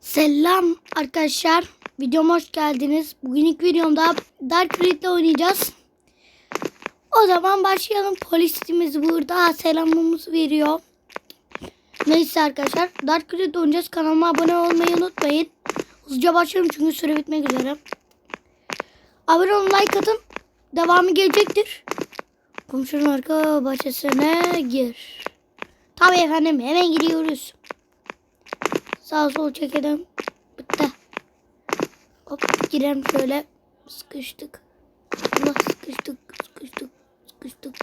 Selam arkadaşlar. Videoma hoş geldiniz. Bugün ilk videomda Dark Red ile oynayacağız. O zaman başlayalım. Polisimiz burada selamımızı veriyor. Neyse arkadaşlar. Dark Red oynayacağız. Kanalıma abone olmayı unutmayın. Hızlıca başlayalım çünkü süre bitmek üzere. Abone olun like atın. Devamı gelecektir. Komşunun arka bahçesine gir. Tabii efendim hemen gidiyoruz. Sağ sol çekelim. Bitti. Hop girelim şöyle. Sıkıştık. Allah sıkıştık. Sıkıştık. Sıkıştık.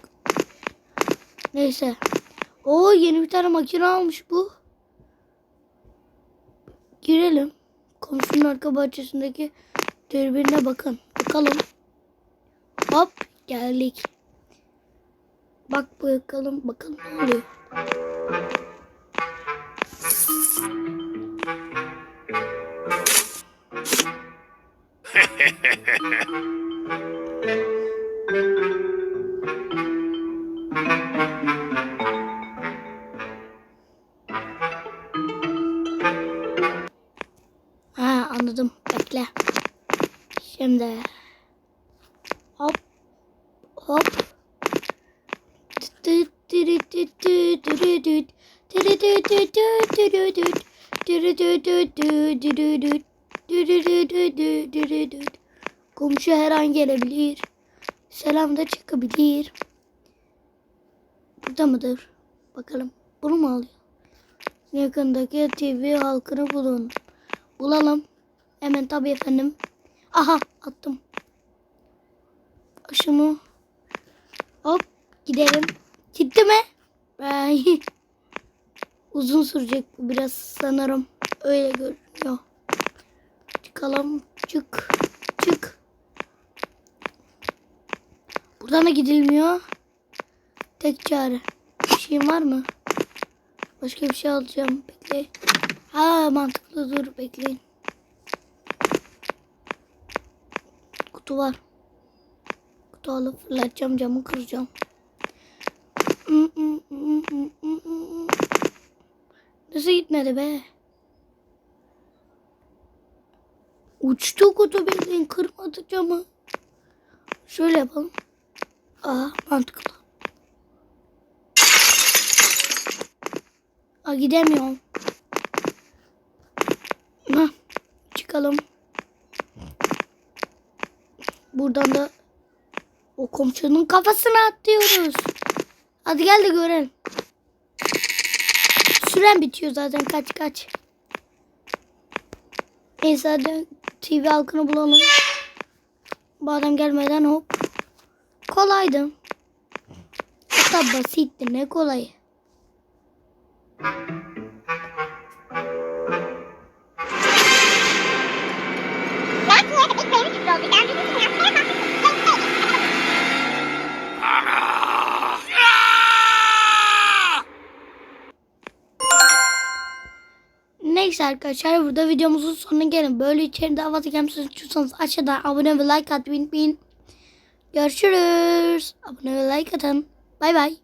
Neyse. Oo yeni bir tane makine almış bu. Girelim. Komşunun arka bahçesindeki dürbününe bakın. Bakalım. Hop geldik. Bak bakalım bakalım ne oluyor. Ha anladım. Bekle. Şimdi hop hop Komşu her an gelebilir. Selam da çıkabilir. Burada mıdır? Bakalım. Bunu mu alıyor? Yakındaki TV halkını bulun. Bulalım. Hemen tabii efendim. Aha attım. Şunu. Hop gidelim. Gitti mi? Ay. Uzun sürecek biraz sanırım. Öyle görünüyor. Çıkalım. Çık. Çık. Buradan da gidilmiyor. Tek çare. Bir şeyim var mı? Başka bir şey alacağım. Bekle. Ha mantıklı dur bekleyin. Kutu var. Kutu alıp fırlatacağım camı kıracağım. Gitmedi be? Uçtu kutu bildiğin kırmadı camı. Şöyle yapalım. Aa mantıklı. Aa gidemiyorum. Hah, çıkalım. Buradan da o komşunun kafasına atlıyoruz. Hadi gel de görelim. Süren bitiyor zaten kaç kaç. Neyse hadi TV halkını bulalım. Bu adam gelmeden hop. Kolaydı. Hatta basitti ne kolayı. Neyse arkadaşlar burada videomuzun sonuna gelin. Böyle içeri daha fazla gelmesini istiyorsanız aşağıdan abone ve like atmayı unutmayın. Görüşürüz. Abone ve like atın. Bay bay.